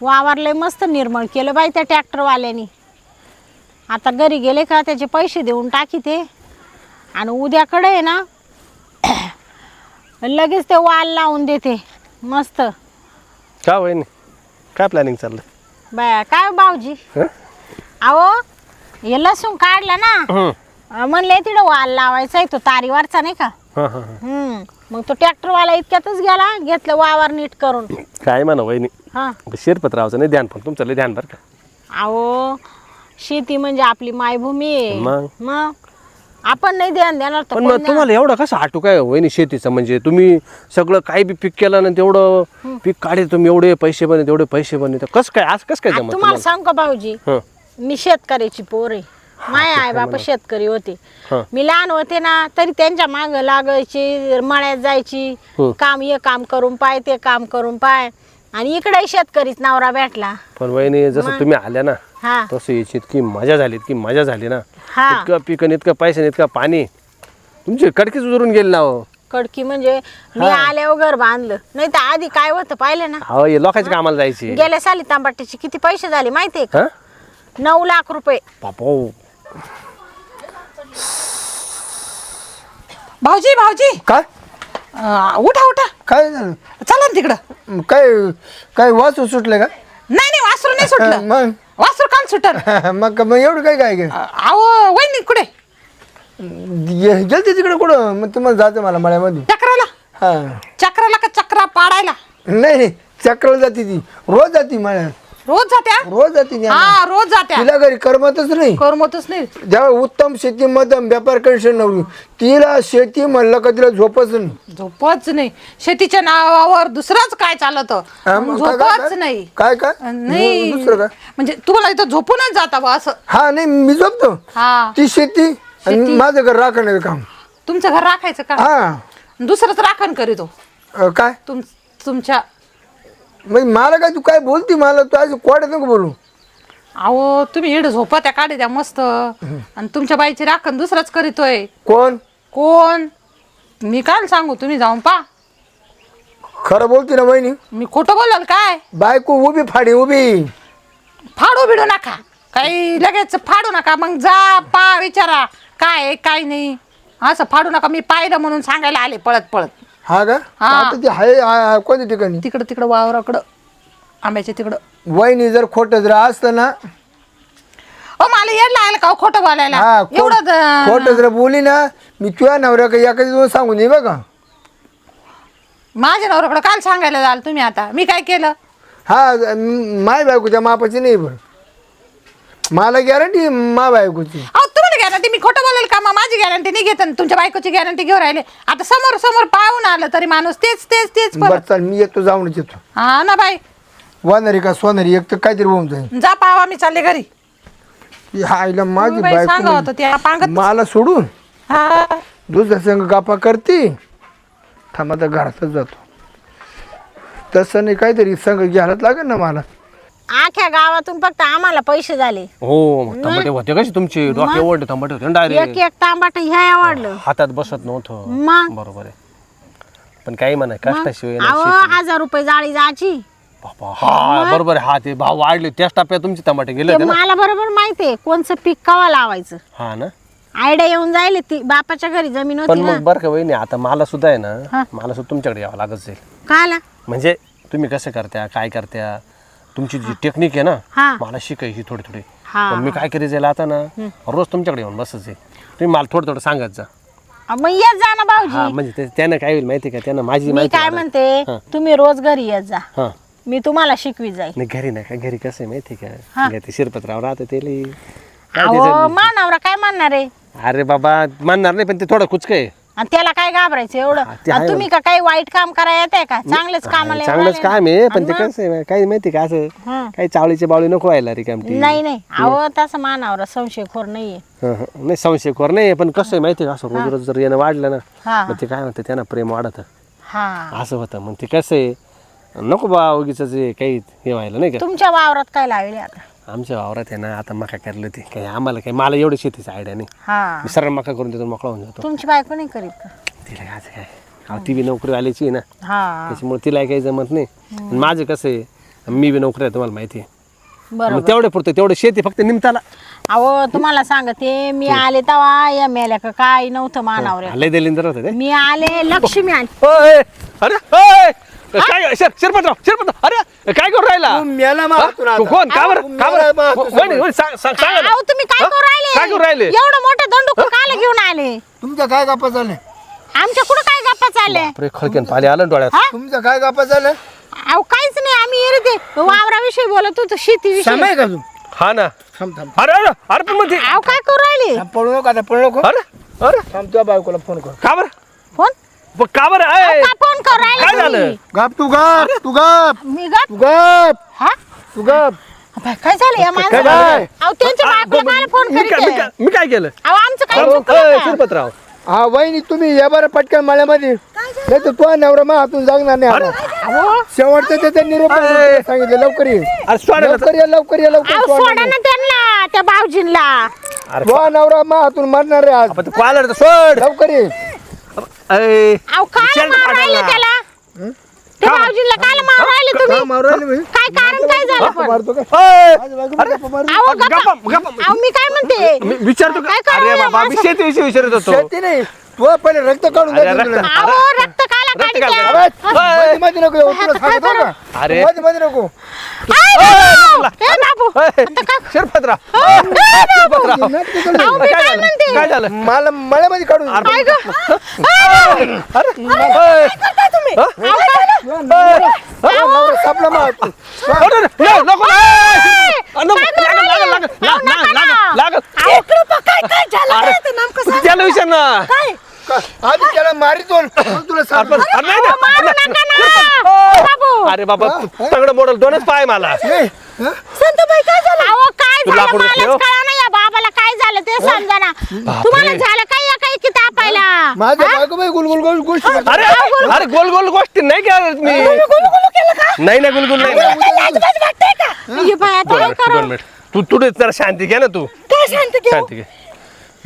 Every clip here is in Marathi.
वावर लय मस्त निर्मळ केलं बाई त्या ट्रॅक्टरवाल्यानी. आता घरी गेले का त्याचे पैसे देऊन टाकी ते. आणि उद्याकडे आहे ना लगेच ते वाल लावून देते मस्त. का वहिनी काय प्लॅनिंग चाललं बाया काय हो भाऊजी? हं? अहो हे लसूण काढलं ना हं. अं, म्हणले तिथं वाल लावायचा आहे तो तारीवरचा नाही का? हं, हं, हं. हम्म मग तो ट्रॅक्टरवाला इतक्यातच गेला घेतलं वावर नीट करून. काय म्हणा वहिनी? हा. शिरपतरावचं नाही ध्यान पण तुमचं लय ध्यान बरं का? अहो शेती म्हणजे आपली मायभूमी आहे. मग? मग? आपण नाही ध्यान देणार तर पण कोण मग तुम्हाला एवढं कसं आटू काय वहिनी शेतीचं? म्हणजे तुम्ही सगळं काही बी पीक केलं ना तेवढं पीक काढे तुम्ही एवढे पैसे बने तेवढे पैसे बने. तर कसं काय आज कसं काय? जमत तुम्हाला तुम्हाला? सांग का भाऊजी? हं. मी शेतकऱ्याची पोर आहे. माय आई बापा शेतकरी होते. हं. मी लहान होते ना तरी त्यांच्या माग लागायची मळ्यात जायची हं. काम हे काम करून पाय ते काम करून पाय. आणि इकडे शेतकरीच नवरा भेटला. पण वहिनी जसं तुम्ही आल्या ना हा. तसं याची इतकी मजा झाली इतकी मजा झाली ना. हा. इतकं पिकन इतकं पैसे इतकं पाणी. तुमची कडकीच उतरून गेली ना हो. कडकी म्हणजे मी आल्यावर घर बांधलं. नाही तर आधी काय होतं पाहिलं ना? अहो हे लोकांच्या कामाला जायची. गेल्या साली तांबाट्याचे किती पैसे झाले माहितीये का? हा? नऊ लाख रुपये. बापो. भाऊजी भाऊजी. काय? अं, उठा उठा. काय? झालं चला ना तिकडं. काय काय वाचू सुटले का? नाही नाही वासरू नाही सुटलं. मग? वासरू काल सुटर मग मग एवढं काय काय काय अहो वहिनी कुठे? गे- गेलते तिकडे कुठं? मग तुम्हाला जायचं मला मळ्यामध्ये चक्राला? हा. चक्राला का चक्रा पाडायला? नाही नाही चक्राला जाते ती. रोज जाती मळ्यात. रोज जात्या? रोज जाते. हा रोज जात्या. तिला घरी करमतच नाही. करमतच नाही. जेव्हा उत्तम शेती मध्यम व्यापार कंडिशन नव्हती तिला शेती म्हणलं का तिला झोपच नाही. झोपच नाही. शेतीच्या नावावर दुसरंच काय चालत? हा, मग काय- काय- झोपच नाही. काय काय नाही. दुसरं काय म्हणजे तुम्हाला इथं झोपूनच जाता बा असं. हा नाही मी झोपतो. हा. ती शेती आणि माझं घर राखण्याचं काम. तुमचं घर राखायचं का? हा. दुसरंच राखण करीतो अं, काय? तुम तुमच्या म्हणजे मला काय तू काय बोलती मला? तू आज कोड्यात नको बोलू. अहो तुम्ही इड झोपा त्या काढे द्या मस्त. आणि तुमच्या बाईची राखण दुसराच करीतोय. कोण? कोण? मी काय सांगू तुम्ही जाऊन पा खरं बोलती ना वहिनी? मी खोटं बोलाल काय? बायको उभी फाडी उभी. फाडू बिडू नका. काही लगेच फाडू नका. मग जा पा विचारा. काय आहे, काय नाही. असं फाडू नका. मी पाहिलं म्हणून सांगायला आले पळत पळत. हा का? हा. आता ती आहे आ- आ- कोणत्या ठिकाणी? तिकडं तिकडं वावराकडं. आंब्याच्या तिकडं. वहिनी जर खोटं जर असतं ना? ओ मला येड लागलं का हो खोटं बोलायला? हा एवढं द- खोटं जर बोली ना मी तुझ्या नवऱ्या काही एखादी दोन सांगून दे बघा. माझ्या नवऱ्याकडं काल सांगायला जाल तुम्ही आता. मी काय केलं? हा माय बायकोच्या मापाची नाही बरं. मला गॅरंटी मा बायकोची. अहो गॅरंटी मी खोटं बोलेल का मग माझी गॅरंटी नाही घेत आणि तुमच्या बायकोची गॅरंटी घेऊन राहिले. आता समोर समोर पाहून आलं तरी माणूस तेच तेच तेच बरं परत. चाल मी येतो जाऊनच येतो. हा ना बाई. वानरी का सोनारी एक तर काहीतरी होऊन जाईल. जा पावा मी चालले घरी. आईला माझी बाई सांगा बायको होतं त्या पांगत मला सोडून हा. दुसऱ्या संग गापा करते थांब आता घरातच जातो. तसं नाही काहीतरी संग घ्यायलाच लागेल ना मला. आख्या गावातून फक्त आम्हाला पैसे झाले. हो मग टमाटे होते कसे तुमचे? डोके ओढले टमाटे होते एक डायरेक्ट एक तांबाट ह्या आवडलं हातात बसत नव्हतं. मग? बरोबर आहे. पण काही म्हणा कष्टाशिवाय नाही अहो शेती. हजार रुपये जाळी जायची. बापा, हा बरोबर आहे. हा ते भाव वाढले. त्याच टप्प्यात तुमचे टमाटे गेले ते होते ना? मला बरोबर माहितीये कोणचं पीक कवा लावायचं. हा ना? आयडिया येऊन जाईल ती. बापाच्या घरी जमीन पण होती ना. मग बरं का वहिनी आता मला सुद्धा आहे हा. ना मला सुद्धा तुमच्याकडे यावं लागत जाईल काला? म्हणजे तुम्ही कसं करत्या काय करत्या? तुमची जी टेक्निक आहे ना हा. मला शिकायची थोडी थोडी. हा, पण मी काय करी जाईल आता ना रोज तुमच्याकडे येऊन बसच आहे तुम्ही मला थोडं थोडं सांगत जा. मग येत जा ना हा भाऊजी म्हणजे ते- त्यानं काय होईल माहिती आहे का? त्यानं माझी मी माहिती काय वाढेल. म्हणते तुम्ही रोज घरी येत जा. हा. मी तुम्हाला शिकवी जाईल. नाही घरी नाही. का घरी कसं आहे माहिती आहे हा. का घरी ते शिरपतराव राहतं ते लई- काय अहो त्याचं- मानावरा काय म्हणणार आहे? अरे बाबा मानणार नाही पण ते थोडं कुचक आहे. आणि त्याला काय घाबरायचं एवढं? हा, ते आहे. तुम्ही का काही वाईट काम करायला येते का? चांगलेच कामाला येऊन चांगलंच राहिले काम. आहे पण ते कसं आहे काय माहिती का असं? हं. काही चावळीची बावळी नको व्हायला रे कामटी नाही नाही. अहो तसं मानावरा संशयखोर नाहीये. हं, हं. नाही संशयखोर नाही पण कसं आहे माहिती आहे का असं? रोज रोज जर येणं वाढलं ना हा. मग ते काय म्हणतं त्यांना प्रेम वाढतं. हा. असं होतं. मग ते कसं आहे नको बा उगीच जे काही हे व्हायला नाही का? तुमच्या वावरात काय लावले आता? आमच्या वावरात आहे ना आता मका करलं होती. काही आम्हाला काही मला एवढी शेतीची आयडिया नाही. हा. मी सरळ मका करून देतो मोकळा होऊन जातो. तुमची बायको नाही करीत का? तिला काय असं काय? अहो ती बी नोकरी आलीची आहे ना. हा. त्याच्यामुळे तिला काही जमत नाही. आणि माझं कसं आहे मी बी नोकरी आहे तुम्हाला माहिती आहे. बरोबर. मग तेवढे पुरते तेवढे शेती फक्त निमताला. अहो तुम्हाला सांगते मी आले तेव्हा या मेल्या का काय नव्हतं मानावर लय दिलिंदर होते ते. मी आले लक्ष्मी आली. ओय, अरे ओय, काय शिर शिरपतराव शिरपतराव अरे काय करू राहिला? तू मेला हा? आता. कोण? का बरं? का मेला बरं? मागतून वहिनी, वहिनी, सांग सांग सांगा ना. अहो तुम्ही काय हा? करू राहिले? काय करू राहिले? एवढं मोठं दंडू काला घेऊन आले? तुमचं काय गप्पा झालं आमच्या कुठं काय गप्पा चालले बापरे खळक्यान पाणी आलं ना डोळ्यात. हा? तुमचं काय गप्पा झालं अहो काहीच नाही. आम्ही येरे ते वावराविषयी बोलत होतो शेतीविषयी. का तू? हा ना. थांब थांब. अरे अरे अरे पण मग ते अहो काय करू राहिले? थांब, पळू नको आता पळू नको. अरे अरे. थांब तुझ्या बायकोला फोन कर. का बरं? फोन? ब- का बरं? अहो, अय, का फोन करू काय झालं? तुम्ही? गप तू गप तू गप. मी गप? तू गप. हा? तू गप. काय झालं या काय? माणसाला? अहो त्यांच्या आ, बायकोला ब- काय फोन मी काय- मी करीत काय- मी काय केलं? अहो आमचं काय अरे, चुकलं अय, का? शिरपतराव. हा वहिनी तुम्ही या बरं पटकन माळ्यामध्ये. नाही तर तुझा नवरा मा हातून जागणार नाही. अहो शेवटचं त्याचा निरोप अरे. सांगितलं लवकर ये. अरे सोडा ना. लवकर ये लवकर ये लवकर अहो सोडा ना त्यांना त्या भाऊजींला अरे तुझा नवरा मा हातून मरणार आहे आज. आपण तू कॉलर सोड. लवकर ये. अय, अहो काय विचार मारू त्याला. त्या भाऊजींला काय मारू राहिले का तुम्ही? काय कारण काय झालं पण? मारतो काय अय, माझ्या बायकोला गप्पा मारू. अहो गप्पा- गप्पा गप्पा. अहो मी काय म्हणते? मी विचारतो का? काय करावं अरे बाबा मी? शेतीविषयी विचारत होतो. शेती नाही. तू पहिले रक्त काढून अरे, द्यायचं रक्त- तुला. अहो रक्त काढी काढलं. द्या. अबे, मध्ये मध्ये नको येऊ, तुला सांगतो का? अरे. मध्ये मध्ये नको! ए बाबू! शिरपतराव! शिरपतराव नाटकं करू अहो, नका. मी काय काय झालं म्हणते? काय झालं मला मळ्यामध्ये काढून दे. काय गं? अरे अय, अहो, काय- तुझा नवरा- तुझा नवरा सापला मा हातून. अरे, नको, नको, अय! ए! नको, काय करू लागल, राहिले? लागल, लागल, अहो, लागल, नका लागल, ना. लागल. अहो, काय काय झालं अरे, काय ते नेमकं सांग. त्याला विचार ना का- आधी त्याला मारितो तुला अरे, सांगतो. अरे, नाही अहो, मारू ना. नका ना. ए बाबू! अरे बाबा तगडं मॉडेल दोनच पाय मला. ए, हं? संतबाई काय झालं? अहो काय तू झालं? लाकूड मलाच ठेव. कळा ना या बाबाला काय झालं ते समजा ना तुम्हाला झालं काय या काही की तापायला? माझ्या बायको बाई गुलगुल गोल गोष्टी करते. अरे अरे गोल गोल गोष्टी नाही करत मी. नाही ना गुलगुल नाही. ना. बाया काय मिनिट तू तुडे जरा शांती घे ना तू. काय शांत शांती घे.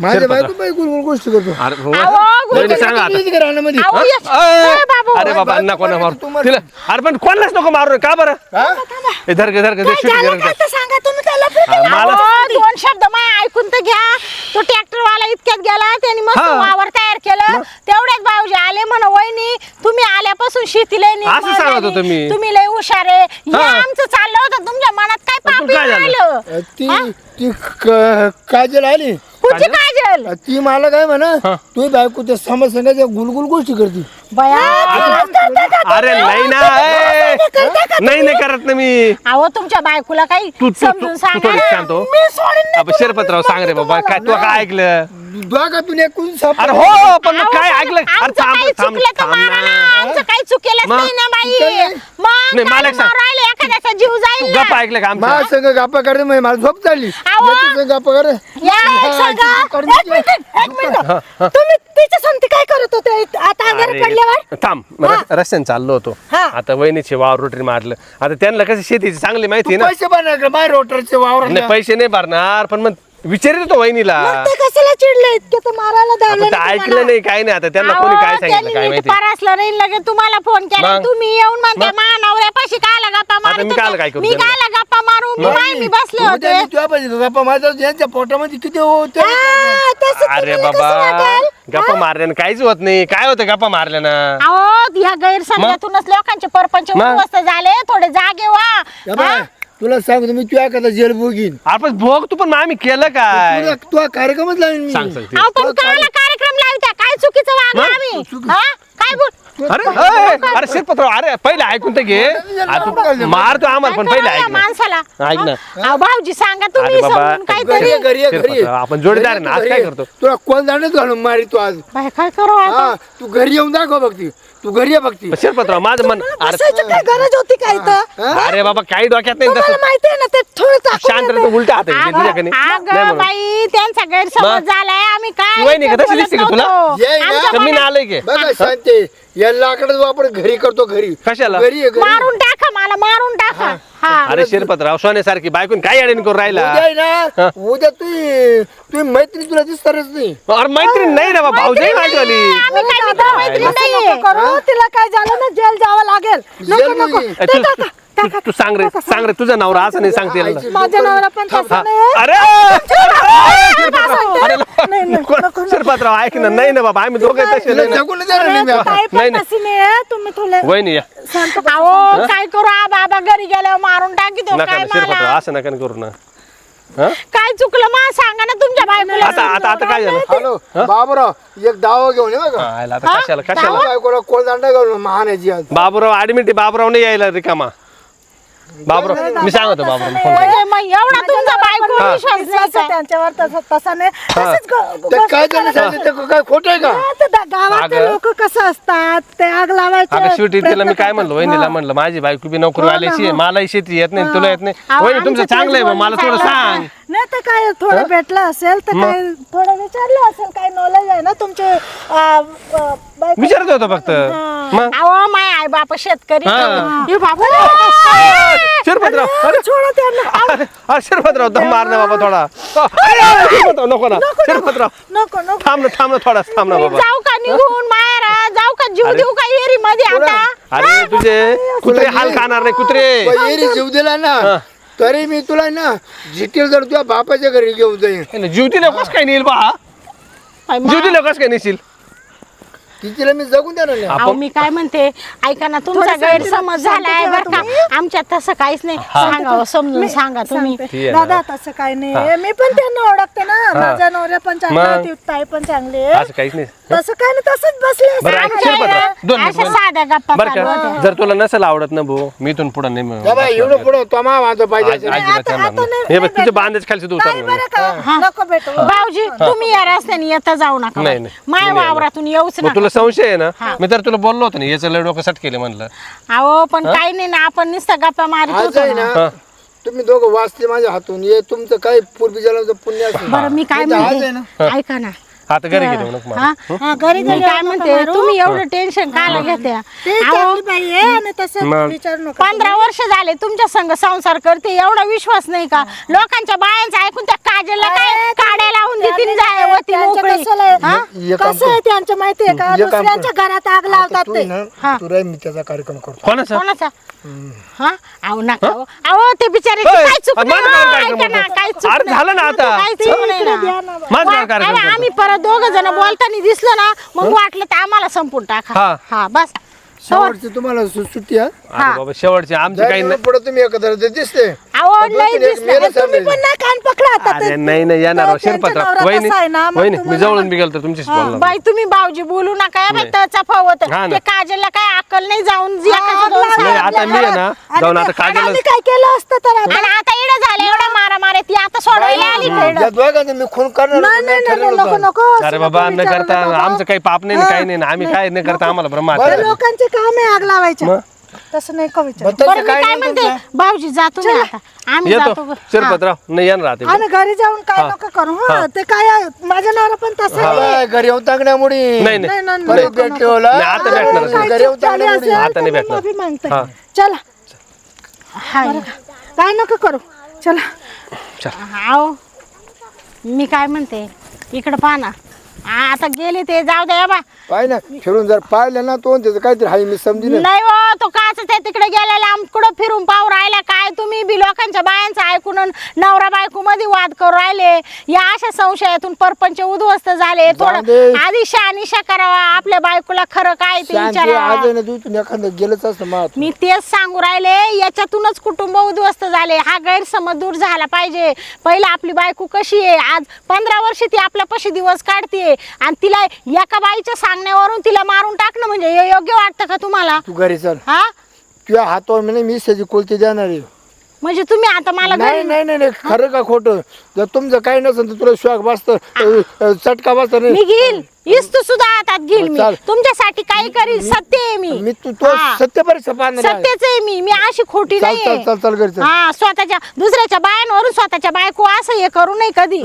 माझ्या. बायको बाई गुलगुल गोष्टी करतो अरे हो. अहो, नाही, नाही, गुलगुल सांगा आता. किती रानामध्ये अहो, यश. अय, ए, बाबू. अरे बाबा बायको नको ना मारायची, तू मारू. तिला अरे पण कोणालाच नको मारू रे. का बरं हा? हे धर घे धर घे शूट घे धर घे. सांगा तुम्ही हा, मला अहो, दोन शब्द माय ऐकून तर घ्या तो ट्रॅक्टर वाला इतक्यात गेला त्यांनी मस्त हा. वावर तयार केलं तेवढ्याच भाऊजी आले म्हण वहिनी तुम्ही आल्यापासून शेतीला असं सांगत होतो मी. तुम्ही लय हुशार आहे हे हा. आमचं चाललं होतं तुमच्या मनात काय पण पापी काय झालं? राहिलं ती ती क- काजल आली कुठची काजल. ती मला काय म्हणा तू बायको त्या समज संघाच्या गुलगुल गोष्टी करते. बया. अरे नाही ना ए. नाही नाही करत ना मी. अहो तुमच्या बायकोला काही तू तू तू समजून तू सांगा थोडी ना. शांत हो. मी सोडीन नाही अबे, शिरपतराव सांग रे बाबा काय तू काय ऐकलं? दोघातून एकूण साप अरे हो पण मग अहो, काय पण ऐकलं? अरे आमचं थांब काही थांब चुकलं थांब मारा ना. ना. आमचं काही चुकेलच मग? नाही ना बाई. चुकेल मग नाही, मला काय एक सांग. मारू राहिले एखाद्याचा जीव तू जाईल गप्प. ऐकलं का गप्पा करते म्हणजे मला झोप चालली अहो. येते संघ गप्पा करे या, एक सांगा. करून एक दे. मिनिट, एक मिनिट. तुम्ही तिच्या संगती काय करत होते आता अरे, थांब रस्त्याने चाललो होतो हा. आता वहिनीचे वावर रोटरी मारलं आता त्यांना कशी शेतीची चांगली माहिती आहे ना पैसे बनणार बाय रोटरचे वावर नाही पैसे नाही भरणार पण मग विचारित होतो वहिनीला. ते कशाला चिडले? इतके तर मारायला आपण धावले ऐकलं नाही काही नाही. आता त्यांना कोणी काय सांगितलं काय माहिती? परसलं नाही लगेच तुम्हाला फोन केला. मग? तुम्ही येऊन म्हणते मग? मा नवऱ्यापाशी कायला गप्पा मारू मी कायला काय करू मी त्यांना? कायला गप्पा मारू मी बाई मी बसले होते. यांच्या पोटामध्ये किती होते तसं अरे तुम्हाला कसं बाबा वाटेल? गप्पा मारल्यानं काहीच होत नाही. काय होतं गप्पा मारल्यानं? अहो या गैरसमजातूनच लोकांचे परपंच मग? उद्ध्वस्त झाले. थोडे जागे व्हा. बाय, तुला सांगतो मी तुझ्या एखादा जेल बोगीन आपण भोग तू पण आम्ही केलं काय तुला कार्यक्रमच लावीन मी सांग सांग ते. अहो पण कायला कार्यक्रम लावत्या काय चुकीचं वागलं? आम्ही हा? काय बोल अरे अय, अरे शिरपत्र अरे पहिले ऐकून तर घे. आ, तू मारतो आम्हाला पण पहिले ऐक ना. माणसाला. ऐक ना. अहो, भाऊजी सांगा तुम्ही अरे बाबा, समजून घरी काहीतरी. ये, घरी ये, घरी ये. शिरपतराव, आपण जोडीदार आहे ना, आज घरी काय ये. करतो? तुला कोण जाणच घालून मारी तू आज? काय करू आता? हा तू घरी येऊन दाखव बघती तू. घरी ये बघती शिरपतराव माझं मन अरे बसायची काय गरज होती काय तर अरे बाबा काही डोक्यात नाही तुम्हाला तसं. माहिती आहे ना ते थोडं शांत राहतो उलटा हात आहे तुझ्याकडे. नाही अगं म्हणून. बाई त्यांचा गैरसमज मग? झालाय. आम्ही काय ती वहिनी का? तशी दिसते का तुला? ये ना. मी आलोय की बघा शांती या लाकडाचं वापर घरी करतो घरी. कशाला? घरी मारून टाका मला मारून टाका. हा. अरे शिरपतराव सोन्यासारखी बायकून काय अडेन करून राहिला? उद्या आहे ना उद्या तू तुम्ही मैत्री तुला दिसणारच नाही. अरे मैत्रीण नाही रे बाबा भाऊजाई माझीवाली आम्ही काय मित्र मैत्रीण असं नाहीये. करू. तिला काय झालं ना जेल जावं लागेल. नको जेल नको. नाही. ए, तू- तू तू सांग रे सांग रे तुझा नवरा असं नाही सांगते याला. माझ्या नवरा पण तसा हा. नाही अरे! शिरपातराव ऐक ना नाही ना बाबा आम्ही दोघे तसे नाही ना. जगून देणार नाही मी आता. ताई नाही, पण नाही. तशी नाही आहे. तुम्ही थोडे वहिनी या. अहो काय करू? आ बाबा घरी गेल्यावर मारून टाकी तो नका काय ना शिरपातराव असं नका ना करू ना. हा? काय चुकलं मा? सांगा ना तुमच्या बायकोला. आता आता आता काय झालं? हॅलो बाबूराव एक दावा घेऊन ये बघा. हा, याला आता कशाला कशाला? बायकोला कोळदांडा घालून महानाची आज? बाबूराव ऍडमिट बाबूराव नाही यायला रिकामा. बाबूराव मी सांगतो बाबूराव म्हणजे मग एवढा तुमचा हा. विश्वास? आहे त्यांच्यावर तसं तसं नाही. तसंच ग- ते गोष्ट काय त्यांनी करायचं. सांगितलं ते काय खोटं आहे का? आता दा- गावातले अगं. लोक कसं असतात? ते आग लावायचे अगं शेवटी तिला मी प्रयत्न काय म्हणलं करतात. वहिनीला म्हणलं माझी बायको बी नोकरी आल्याची आहे मलाही शेती येत नाही तुला येत नाही. अहो, वहिनी तुमचं आमचं चांगलं आहे बा, तेच मला थोडं बोलणं सांग. नाही तर काय थोडं भेटलं असेल तर काय थोडं विचारलं असेल काय नॉलेज आहे ना तुमचे बायको- विचारत होतो फक्त. मग? अहो माय आई बाप शेतकरी हा. हे बाबू. शिरपतराव अरे सोडा त्यांना. अरे, शिरपतराव दम मार ना बाबा थोडा. अरे, शिरपतराव नको ना. शिरपतराव नको नको थांब ना थांब ना थोडा थांब ना बाबा. जाऊ का निघून मायरा? जाऊ का जीव अरे. देऊ का एरी मध्ये आता? अरे तुझे कुत्रे हाल खाणार नाही कुत्रे. येरी जीव दिला ना. तरी मी तुला ना जिटील जर तुझ्या बापाच्या घरी घेऊन जाईन. जीव दिलं कस काय नेईल बा? जीव दिलं कस काय नेशील? तिला मी जगून देणार नाही. अहो मी काय म्हणते? ऐका ना तुमचा गैरसमज झालाय बर का. आमच्यात तसं काहीच नाही. सांगा हो, समजून सांगा तुम्ही. ती सांगते. आहे ना. दादा तसं काही नाही. मी पण त्यांना ओळखते ना. माझ्या नवऱ्या पण चांगले मग? ताई पण चांगले असं काहीच नाही. तसं काय नाही तसंच बसले. बरं ऐक आमच्या शिरपतराव दोन अशा मिनिट. साध्या गप्पा बरं चालू का होत्या. जर तुला नसेल आवडत ना भाऊ मी इथून पुढे नाही बाई, एवढं पुढं तो मा माझं आज- पाहिजे अजिबात आता- येणार आता नाही. नाही- हे बघ नाही तुझे. बांधच खालचे तू ताई उतर बरं का? नको भेटू. भाऊजी तुम्ही या रस्त्याने येता जाऊ नका नाही, नाही. माय वावरातून येऊच मग नका. तुला संशय आहे ना? मी तर तुला बोललो होतो ना याचं लय डोकं सट केलं म्हणलं. अहो पण काही नाही ना आपण नुसतं गप्पा मारित आज होतो आहे ना. ना. तुम्ही दोघं वाचले माझ्या हातून. हे तुमचं काही पूर्वी जन्माचं पुण्य असेल. बरं मी काय आज आहे म्हणते ऐका ना. आता घरी गेले हा हा, घरी मी काय म्हणते तुम्ही एवढं टेन्शन काला घेत्या? ते अहो चांगली बाई आहे आणि तसं मग. विचारू नका पंधरा वर्ष झाले तुमच्या संग संसार करते एवढा विश्वास नाही का? लोकांच्या बायांचं ऐकून त्या काजलला काय काड्या लावून देतील जाय होती त्यांचं मोकळी. कसं आहे- हा? एक काम कसं आहे त्यांचं माहितीये का? एक काम कर. दुसऱ्यांच्या घरात आग लावतात तू ते. ना. तू राही मी त्याचा कार्यक्रम करतो. कोणाचं? कोणाचा? हा? अहो नका हो. अहो ते बिचारे होय. काय चुकलं? माझं काय हो, कार्यक्रम ऐका ना, होतं? काय अरे चुकलं? झालं ना आता. काय चुकलं नाही ना. माझं काय कार्यक्रम अरे, करतो? आम्ही परत दोघ जण बोलताना दिसलो ना मग वाटलं तर आम्हाला संपून टाका. हा. हा बस. शेवटची तुम्हाला सु- सुट्टी आहे अरे बाबा शेवटचे आमचे काही नाही पुढे तुम्ही एकत्र ते दिसते अहो नाही तीन एक दिसलं मेलं तुम्ही चाललंय. पण नाही कान पकडा आता अरे ते. नाही नाही येणार तो त्यांचा शिरपतराव नवरा वहिनी तसा आहे ना, मग वहिनी मी तुम्हाला- जवळून बी गेलो तर तुमच्याशी बोलणार बाई तुम्ही भाऊजी बोलू नका या बाई नाही. त्याचा फवत हा ना. ते काजलला काय अक्कल नाही जाऊन एकाचं दोन नाही. आता मी आहे ना जाऊन ते- आता आणि काजल आम्ही काय केलं असतं तर आता? आणि आता इडं झालं एवढा मारा मारे ती आता सोडवायला आली का इडं? या दोघांचं मी खून करणार नाही नाही नाही ठरवलं नको. नको अरे असं बाबा नको न विचारू करता नका. आमचं काही पाप नाही ना, काही नाही ना. आम्ही काय न करता आम्हाला ब्रह्मा ते लोकांचे काम आहे आग लावायचं तसं नाही का विचार? बरं मी काय म्हणते. भाऊजी जा तुम्ही आता. आम्ही येतो. जातो ग. शिरपतराव नाही येणार राहते आणि घरी जाऊन काय नको करू हा. ते काय आहे, माझ्या नवरा पण तसं घरी येऊन टाकण्यामुळे नाही नाही, नाही परत आता भेटणार काय घरी येऊन झाली टाकण्यामुळे असेल आता तर नाही मी भेटणार. माफी मागते हा. चला. हाय. काय नको करू. चला. हाव. मी काय म्हणते? इकडं पहा ना. आता गेले ते जाऊ द्या बा पाय ना फिरून जर पाहिलं ना तो त्याचं काहीतरी हाय मी समजीन. नाही हो तो काच ते तिकडे गेलेला आमकडं फिरून पाहू राहिला काय? तुम्ही बी लोकांच्या बायांचं ऐकून अन नवरा बायको मध्ये वाद करू राहिले. या अशा संशयातून परपंच उद्ध्वस्त झाले. जाऊ थोडं दे. आधी शहानिशा करावा. आपल्या बायकोला खरं काय ते शांती आज विचारावा. आहे ना तू इथून एखादं गेलंच असतं मात मी तेच सांगू राहिले याच्यातूनच कुटुंब उद्ध्वस्त झाले. हा गैरसमज दूर झाला पाहिजे. पहिला आपली बायको कशी आहे? आज पंधरा वर्ष ती आपल्यापाशी दिवस काढते आणि तिला एका बाईच्या सांगण्यावरून तिला मारून टाकणं म्हणजे हे योग्य वाटतं का तुम्हाला? तू घरी चल. हा? तुझ्या हातावर मी नाही मी सजी कोलती देणार आहे. म्हणजे तुम्ही आता मला नाही घरी नाही नाही नाही, खरं का खोटं? जर तुमचं काही नसेल तर तुला शॉक बसत चटका बसत मी नाही घेईल. इस्तू सुद्धा हातात घेईल मी. चाल. तुमच्यासाठी काही करील सत्य आहे मी. मी तू तो हा. सत्य परीक्षा पाहणार आहे. सत्यच आहे मी. मी अशी खोटी चल नाही चल चल चल घरी चल. हा स्वतःच्या दुसऱ्याच्या बायांवरून स्वतःच्या बायको असं हे करू नये कधी.